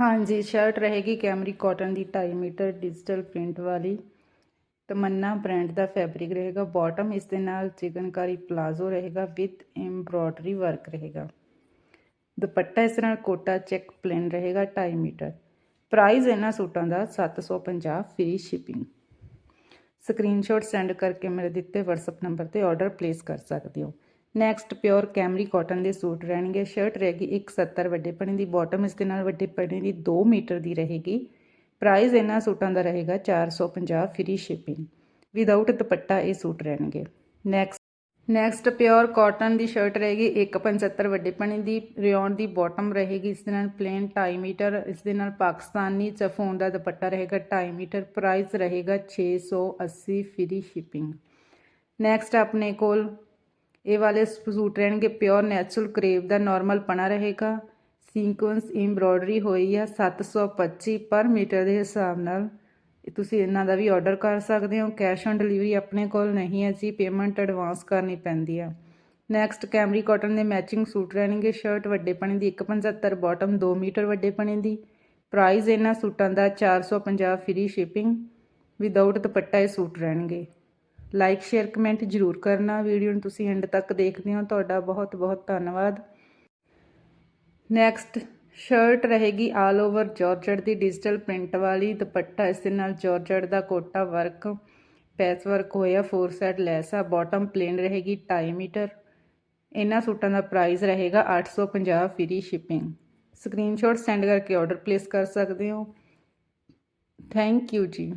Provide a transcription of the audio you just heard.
ਹਾਂਜੀ ਸ਼ਰਟ ਰਹੇਗੀ cambric cotton ਦੀ 2.5 ਮੀਟਰ ਡਿਜੀਟਲ ਪ੍ਰਿੰਟ ਵਾਲੀ। ਤਮੰਨਾ ਬ੍ਰਾਂਡ ਦਾ ਫੈਬਰਿਕ ਰਹੇਗਾ। ਬਾਟਮ ਇਸ ਦੇ ਨਾਲ ਚਿਕਨਕਾਰੀ ਪਲਾਜ਼ੋ ਰਹੇਗਾ ਵਿਦ ਐਮਬ੍ਰੋਇਡਰੀ ਵਰਕ ਰਹੇਗਾ। ਦੁਪੱਟਾ ਇਸ ਨਾਲ ਕੋਟਾ ਚੈੱਕ ਪਲੇਨ ਰਹੇਗਾ 2.5 ਮੀਟਰ। ਪ੍ਰਾਈਸ ਇਹਨਾਂ ਸੂਟਾਂ ਦਾ 750 ਫ੍ਰੀ ਸ਼ਿਪਿੰਗ ਸਕਰੀਨਸ਼ਾਟ ਸੈਂਡ ਕਰਕੇ ਮੇਰੇ ਦਿੱਤੇ WhatsApp ਨੰਬਰ ਤੇ ਆਰਡਰ ਪਲੇਸ ਕਰ ਸਕਦੇ ਹੋ। ਨੈਕਸਟ ਪਿਓਰ ਕੈਮਰੀ ਕਾਟਨ ਦੇ ਸੂਟ ਰਹਿਣਗੇ। ਸ਼ਰਟ ਰਹੇਗੀ 170 ਵੱਡੇ ਪਣੇ ਦੀ ਬਾਟਮ ਇਸ ਦੇ ਨਾਲ ਵੱਡੇ ਪਣੇ ਦੀ 2 ਮੀਟਰ ਦੀ ਰਹੇਗੀ। ਪ੍ਰਾਈਸ ਇਹਨਾਂ ਸੂਟਾਂ ਦਾ ਰਹੇਗਾ 450 ਫ੍ਰੀ ਸ਼ਿਪਿੰਗ ਵਿਦਆਊਟ ਦੁਪੱਟਾ, ਇਹ ਸੂਟ ਰਹਿਣਗੇ। ਨੈਕਸਟ ਨੈਕਸਟ ਪਿਓਰ ਕਾਟਨ ਦੀ ਸ਼ਰਟ ਰਹੇਗੀ 175 ਵੱਡੇ ਪਣੇ ਦੀ ਰਿਓਨ ਦੀ ਬਾਟਮ ਰਹੇਗੀ। ਇਸ ਦੇ ਨਾਲ ਪਲੇਨ 2.5 ਮੀਟਰ, ਇਸ ਦੇ ਨਾਲ ਪਾਕਿਸਤਾਨੀ ਚਫੋਨ ਦਾ ਦੁਪੱਟਾ ਰਹੇਗਾ 2.5 ਮੀਟਰ। ਪ੍ਰਾਈਸ ਰਹੇਗਾ 680 ਫ੍ਰੀ ਸ਼ਿਪਿੰਗ ਨੈਕਸਟ ਆਪਣੇ ਕੋਲ ਇਹ ਵਾਲੇ ਸੂਟ ਰਹਿਣਗੇ ਪਿਓਰ ਨੈਚੁਰਲ ਕਰੇਵ ਦਾ ਨਾਰਮਲ ਪਣਾ ਰਹੇਗਾ। ਸੀਕੁਐਂਸ ਐਮਬ੍ਰੋਇਡਰੀ ਹੋਈ ਆ 725 ਪਰ ਮੀਟਰ ਦੇ ਹਿਸਾਬ ਨਾਲ। ਤੁਸੀਂ ਇਹਨਾਂ ਦਾ ਵੀ ਆਰਡਰ ਕਰ ਸਕਦੇ ਹੋ। ਕੈਸ਼ ਔਨ ਡਿਲੀਵਰੀ ਆਪਣੇ ਕੋਲ ਨਹੀਂ ਹੈ ਜੀ ਪੇਮੈਂਟ ਐਡਵਾਂਸ ਕਰਨੀ ਪੈਂਦੀ ਆ। ਨੈਕਸਟ ਕੈਮਰੀ ਕਾਟਨ ਦੇ ਮੈਚਿੰਗ ਸੂਟ ਰਹਿਣਗੇ। ਸ਼ਰਟ ਵੱਡੇ ਪਣੇ ਦੀ 175 ਬਾਟਮ 2 ਮੀਟਰ ਵੱਡੇ ਪਣੇ ਦੀ। ਪ੍ਰਾਈਸ ਇਹਨਾਂ ਸੂਟਾਂ ਦਾ 450 ਫ੍ਰੀ ਸ਼ਿਪਿੰਗ ਵਿਦਆਊਟ ਦੁਪੱਟਾ ਇਹ ਸੂਟ ਰਹਿਣਗੇ। ਲਾਈਕ ਸ਼ੇਅਰ ਕਮੈਂਟ ਜ਼ਰੂਰ ਕਰਨਾ। ਵੀਡੀਓ ਨੂੰ ਤੁਸੀਂ ਐਂਡ ਤੱਕ ਦੇਖਦੇ ਹੋ। ਤੁਹਾਡਾ ਬਹੁਤ ਬਹੁਤ ਧੰਨਵਾਦ। ਨੈਕਸਟ ਸ਼ਰਟ ਰਹੇਗੀ ਆਲ ਓਵਰ ਜਾਰਜਟ ਦੀ ਡਿਜੀਟਲ ਪ੍ਰਿੰਟ ਵਾਲੀ। ਦੁਪੱਟਾ ਇਸ ਦੇ ਨਾਲ ਜਾਰਜਟ ਦਾ ਕੋਟਾ ਵਰਕ ਪੈਸ ਵਰਕ ਹੋਇਆ ਫੋਰ ਸਾਈਡ ਲੈਸ ਆ। ਬਾਟਮ ਪਲੇਨ ਰਹੇਗੀ 2.5 ਮੀਟਰ। ਇਹਨਾਂ ਸੂਟਾਂ ਦਾ ਪ੍ਰਾਈਸ ਰਹੇਗਾ 850 ਫ੍ਰੀ ਸ਼ਿਪਿੰਗ ਸਕਰੀਨਸ਼ਾਟ ਸੈਂਡ ਕਰਕੇ ਆਰਡਰ ਪਲੇਸ ਕਰ ਸਕਦੇ ਹੋ। ਥੈਂਕ ਯੂ ਜੀ।